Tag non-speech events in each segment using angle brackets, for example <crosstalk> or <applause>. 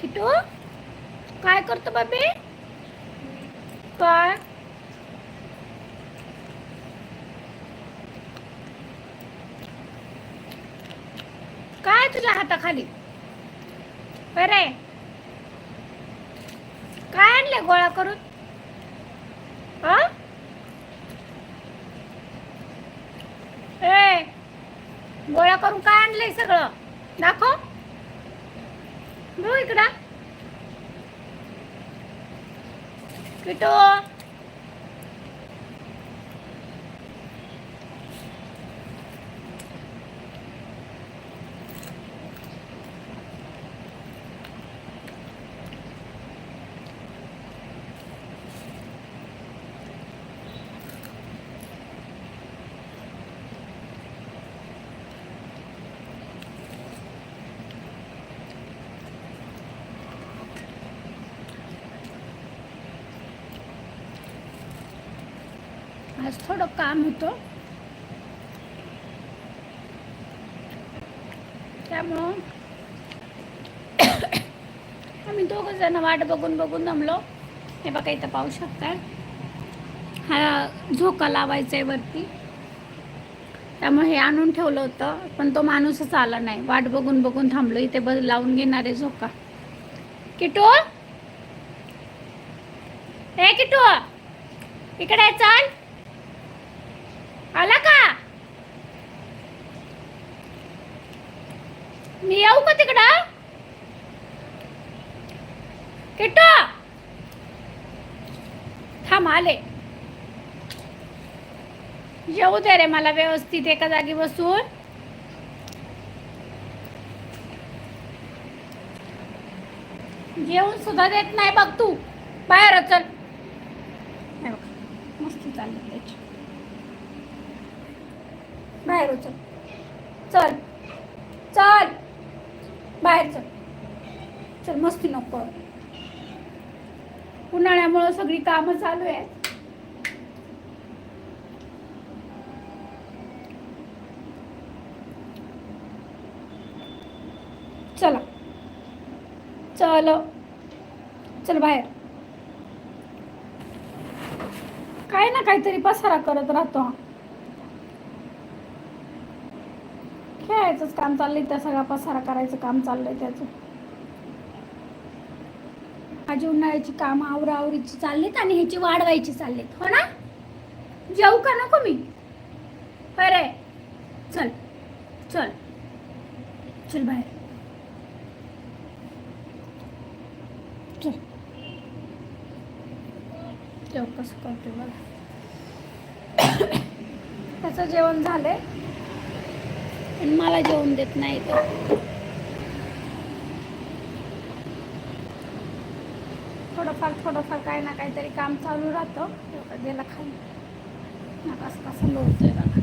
किटू? काय करतो बाबी? काय? काय तुझ्या हाताखाली? बरे काय आणले गोळा करून? हा गोळा करून काय आणलंय सगळं? दाखव. बघू इकडं किटो आज थोडं काम होतं. त्यामुळं आम्ही दोघं जण वाट बघून बघून जमलो हे बघा इथं पाहू शकता हा झोका लावायचा आहे वरती. त्यामुळे हे आणून ठेवलं होतं पण तो माणूसच आला नाही. वाट बघून बघून थांबलो. इथे बस लावून घेणारे झोका. किटू? हे किटू! इकडे चाल. आला का? मी येऊ का तिकडं? किट्टू! थांब आले. येऊ दे रे मला व्यवस्थित एका जागी बसून. जेवण सुद्धा देत नाही बघ तू. बाहेर चल. हे बघ, मस्ती चालली त्याची. बाहेर चल चल. चल. बाहेर चल. चल मस्ती नको उन्हाळ्यामुळं सगळी कामं चालू आहेत. चला. चल. चल बाहेर. काय ना काहीतरी पसारा करत राहतो हा. खेळायचंच काम चाललंय त्या सगळा पसारा करायचं काम चाललंय त्याचं. माझी उन्हाळ्याची काम आवरावरीची चाललीत आणि ह्याची वाढवायची चाललीत. हो ना? जेऊ का नको मी? अरे चल चल. चल बाहेर. चल. जेव कसं करते बघा. <coughs> त्याचं जेवण झालंय. पण मला जेवण देत नाही तो. थोडंफार थोडंफार काही ना काहीतरी काम चालू राहतं. तेवढं गेला खाली. नकास कसं लोटतोय बघा.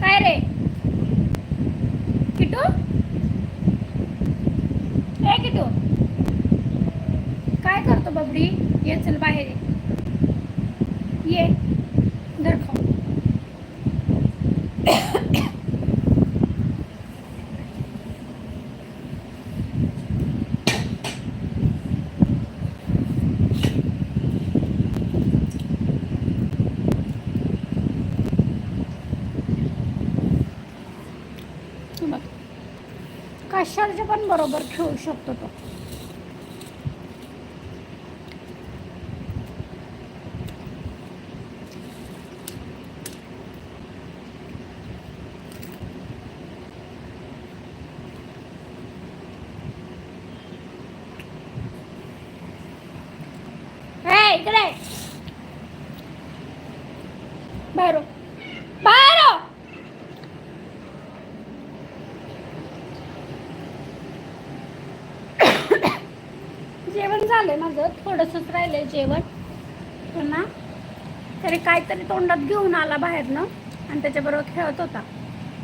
काय रे? किटू? ए किटू. काय करतो बबडी? ये चल बाहेर ये. ये धर खाऊ हे बघ कशाच्या पण बरोबर खेळू शकतो तो हे इकडे बाहेर हो. बाहेर हो. जेवण झालंय माझं थोडंसंच राहिलंय जेवण. पण ना तरी काहीतरी तोंडात घेऊन आला बाहेरनं आणि त्याच्याबरोबर खेळत होता.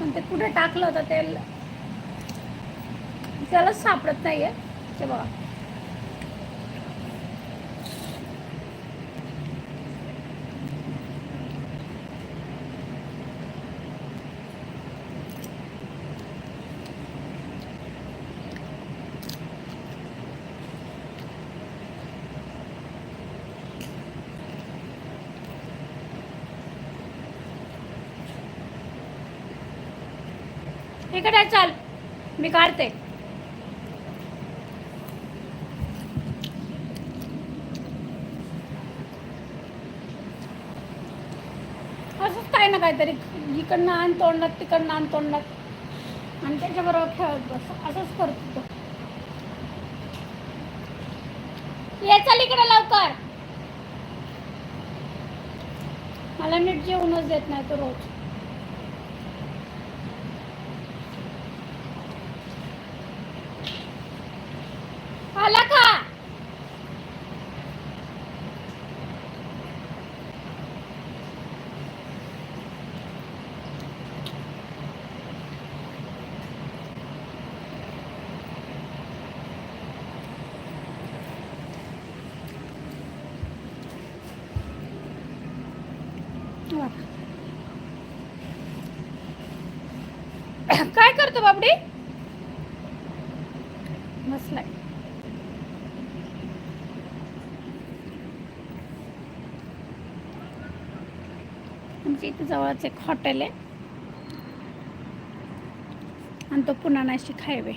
पण ते कुठे टाकलं होतं ते त्यालाच सापडत नाहीये. ते बघा. इकडे चल. मी काढते. असंच काय ना काहीतरी. इकडनं आण तोडणार तिकडनं आण तोडणार आणि त्याच्याबरोबर खेळत बस. असंच करतो तो. ये चल इकडे लवकर. मला नीट जेवणच देत नाही तो रोज आला का <coughs> काय करतो बाबडी? बसलाय. आमच्या इथे जवळच एक हॉटेल आहे. आणि तो पुन्हा नाशिक हायवे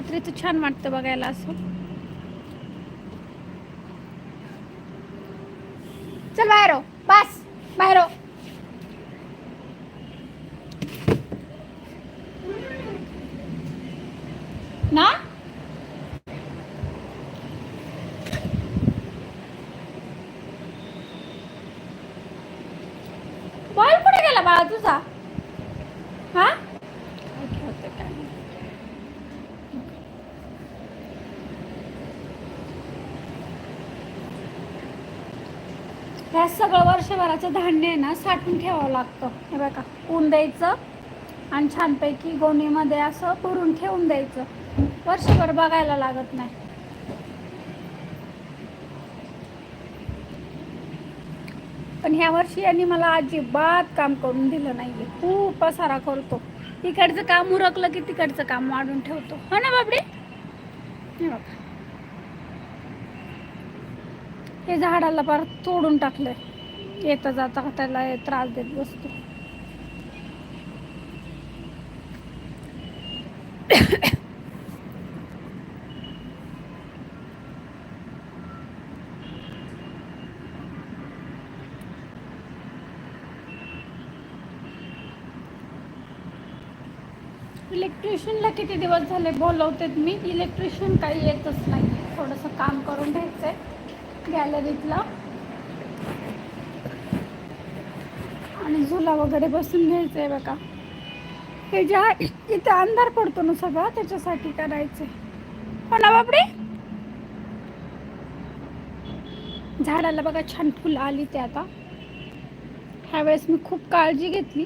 रात्रीचं छान वाटतं बघायला असं. चल बाहेर हो. बस बाहेर हो. ना बॉल कुठे गेला बाळा तुझा हा काय खेळतोय काय माहिती. ह्या सगळं वर्षभराचं धान्य आहे ना साठवून ठेवावं लागतं. हे बघा ऊन द्यायचं आणि छानपैकी गोणीमध्ये असं भरून ठेवून द्यायचं. वर्षभर बघायला लागत नाही. पण ह्या वर्षी यांनी मला अजिबात काम करून दिलं नाहीये. खूप पसारा करतो. इकडचं काम उरकलं की तिकडचं काम वाढून ठेवतो. हो ना बाबडे? हे बघा. हे झाडाला पार तोडून टाकलंय. येता जाता त्याला त्रास देत बसतो. इलेक्ट्रिशियनला किती दिवस झाले बोलवतेत मी? इलेक्ट्रिशियन काही येतच नाही थोडंसं काम करून घ्यायचंय. गॅलरीतला. आणि झुला वगैरे बसून घ्यायचंय बघा. हे ज्या इथे अंधार पडतो ना सगळा त्याच्यासाठी करायचंय. हो ना बापडे झाडाला बघा छान फुलं आली ते आता. ह्यावेळेस मी खूप काळजी घेतली.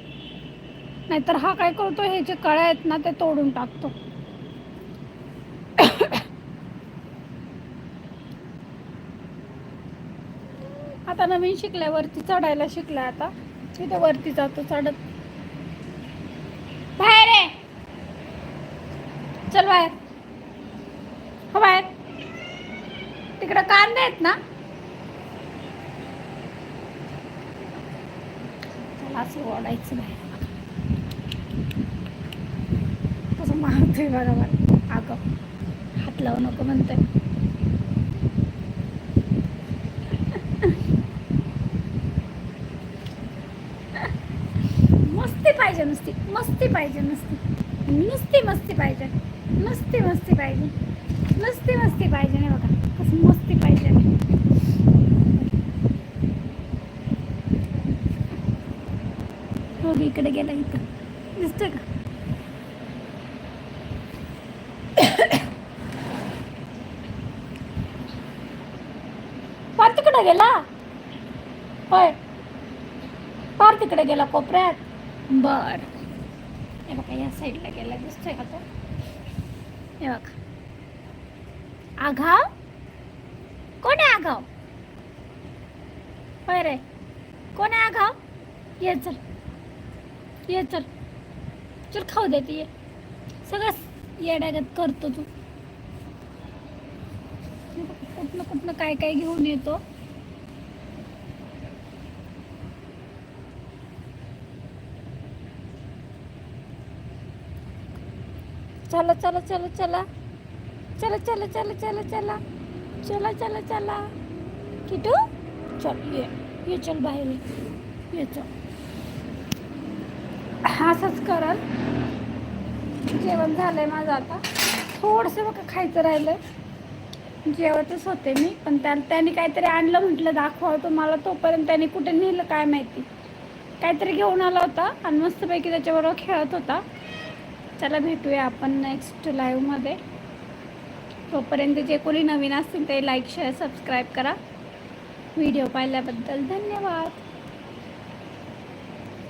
नाहीतर हा काय करतो हे जे कळ्या आहेत ना ते तोडून टाकतो. आता नवीन शिकलाय वरती चढायला शिकलाय आता. तिथे वरती जातो चढत. बाहेर आहे चल बाहेर. हो बाहेर. तिकडं कांदे आहेत ना? त्याला असं ओढायचं नाही. कसं मारतोय बरोबर. अगं हात लावू नको म्हणतोय मस्ती पाहिजे नुसती. मस्ती पाहिजे नुसती. नुसती मस्ती पाहिजे. नुसती मस्ती पाहिजे. नुसती मस्ती पाहिजे नाही बघा. कसं मस्ती पाहिजे. हो इकडे गेला इथं. दिसतोय का? पार तिकडे गेला? होय. पार तिकडे गेला कोपऱ्यात. बर. हे बघा या साईडला गेला दिसतोय का तो? हे बघा. आघाव? कोण आहे आघाव? होय कोण आहे आघाव? ये चल. ये चल. चल खाऊ देते ये सगळं येड्यागत करतो तू. कुठनं कुठनं काय काय घेऊन येतो. चला चला चला चला. चला चला चला चला चला. चला चला चला. किटू चल ये ये चल बाहेर. ये ये चल. असंच करल. जेवण झालंय माझं आता. थोडंसं बघा खायचं राहिलं जेवतच होते मी पण त्या त्याने काहीतरी आणलं म्हटलं दाखवा तुम्हाला. तोपर्यंत त्याने कुठे नेलं काय माहिती. काहीतरी घेऊन आला होता आणि मस्तपैकी त्याच्याबरोबर खेळत होता. चला भेटूया आपण नेक्स्ट लाईव्हमध्ये तोपर्यंत जे कोणी नवीन असतील ते लाईक शेअर सबस्क्राईब करा. व्हिडिओ पाहिल्याबद्दल धन्यवाद.